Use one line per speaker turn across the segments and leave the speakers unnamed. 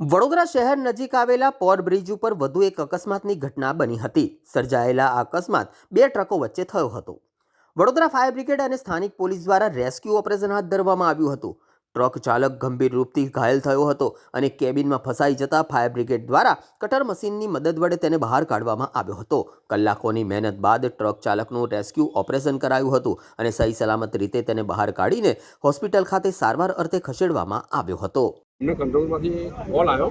વડોદરા શહેર નજીક આવેલા પોર બ્રિજ ઉપર વધુ એક અકસ્માતની ઘટના બની હતી. સર્જાયેલા આ અકસ્માત બે ટ્રકો વચ્ચે થયો હતો. વડોદરા ફાયર બ્રિગેડ અને સ્થાનિક પોલીસ દ્વારા રેસ્ક્યુ ઓપરેશન હાથ ધરવામાં આવ્યું હતું. ટ્રક ચાલક ગંભીર રૂપથી ઘાયલ થયો હતો અને કેબિનમાં ફસાઈ જતા ફાયર બ્રિગેડ દ્વારા કટર મશીનની મદદ વડે તેને બહાર કાઢવામાં આવ્યો હતો. કલાકોની મહેનત બાદ ટ્રક ચાલકનું રેસ્ક્યુ ઓપરેશન કરાયું હતું અને સહી સલામત રીતે તેને બહાર કાઢીને હોસ્પિટલ ખાતે સારવાર અર્થે ખસેડવામાં આવ્યો હતો.
અમને કંટ્રોલમાંથી કોલ આવ્યો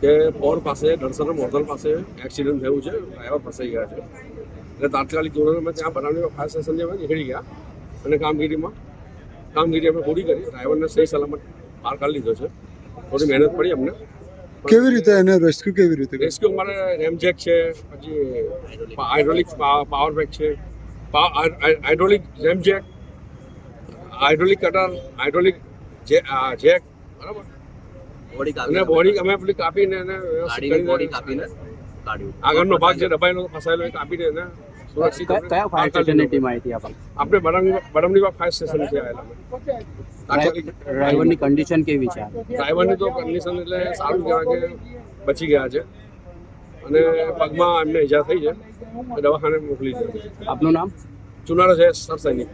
કે પોર પાસે દર્શન મોર્ધલ પાસે એક્સિડન્ટ થયું છે ડ્રાઈવર ફસાઈ ગયા છે. એટલે તાત્કાલિક ધોરણે અમે ત્યાં બનાવની ફાયર સ્ટેશનથી અમે નીકળી ગયા અને કામગીરીમાં કામગીરી અમે પૂરી કરી. ડ્રાઈવરને સહી સલામત બહાર કાઢી લીધો છે. થોડી મહેનત પડી અમને.
કેવી રીતે એને રેસ્ક્યુ કેવી રીતે
રેસ્ક્યુ અમારે રેમજેક છે પછી હાઇડ્રોલિક પાવર બેક છે. Hydraulic ram jack hydraulic cutter hydraulic jack બરાબર?
બોડી
અને બોડી અમે પેલી કાપીને એને
ગાડીની બોડી કાપીને કાઢ્યું
આગળનો ભાગ જે દબાયેલો ફસાયેલો એ કાપીને એને સુરક્ષિત
કયા
આપણે
કયા ફાયર
બહાર
સ્ટેશનની ટીમ આવી હતી આપણ?
આપણે બરમ- બરમડીવા ફાયર સ્ટેશનથી આવેલા.
ડ્રાઈવરની કન્ડિશન કેવી છે?
ડ્રાઈવરની તો કન્ડિશન એટલે સારું કહેવાય કે બચી ગયા છે. અને પગમાં એમને ઈજા થઈ છે. દવાખાને મોકલી છે.
આપનું નામ?
ચુનારા છે સરસૈનિક